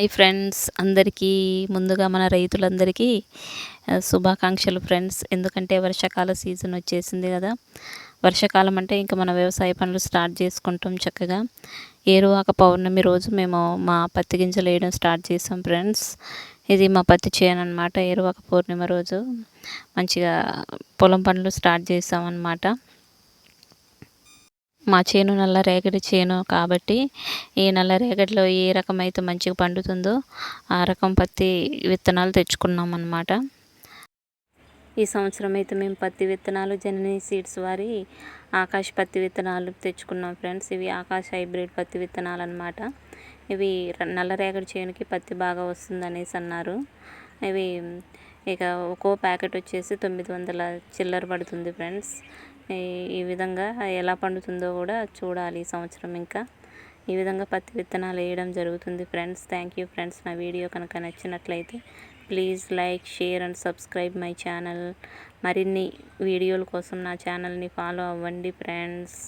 Hi friends. అందరికీ ముందుగా మన రైతులందరికీ శుభాకాంక్షలు ఫ్రెండ్స్. ఎందుకంటే వర్షాకాల సీజన్ వచ్చేసింది కదా. వర్షాకాలం అంటే ఇంకా మన వ్యవసాయ పనులు స్టార్ట్ చేసుకుంటాం చక్కగా. ఏరువాక పౌర్ణమి రోజు మేము మా పత్తి గింజలు వేయడం స్టార్ట్ చేసాం ఫ్రెండ్స్. ఇది మా పత్తి చేను అనమాట ఏరువాక పౌర్ణమి రోజు మంచిగా పొలం పనులు స్టార్ట్ చేసాం అనమాట మా చేను నల్ల రేగడి చేను కాబట్టి ఈ నల్ల రేగడిలో ఏ రకం అయితే మంచిగా పండుతుందో ఆ రకం పత్తి విత్తనాలు తెచ్చుకున్నాం అన్నమాట ఈ సంవత్సరం అయితే మేము పత్తి విత్తనాలు జనని సీడ్స్ వారి ఆకాశ పత్తి విత్తనాలు తెచ్చుకున్నాం ఫ్రెండ్స్. ఇవి ఆకాశ హైబ్రిడ్ పత్తి విత్తనాలు అనమాట ఇవి నల్ల రేగడి చేనుకి పత్తి బాగా వస్తుంది అనేసి అన్నారు. ఇవి ఇక ఒక్కో ప్యాకెట్ వచ్చేసి తొమ్మిది వందల చిల్లర పడుతుంది ఫ్రెండ్స్. ఈ విధంగా ఎలా పండుతుందో కూడా చూడాలి ఈ సంవత్సరం ఇంకా. ఈ విధంగా పత్తి విత్తనాలు వేయడం జరుగుతుంది ఫ్రెండ్స్. Thank you friends. నా వీడియో కనుక నచ్చినట్లయితే please like share and subscribe my channel. మరిన్ని వీడియోల కోసం నా ఛానల్ని ఫాలో అవ్వండి ఫ్రెండ్స్.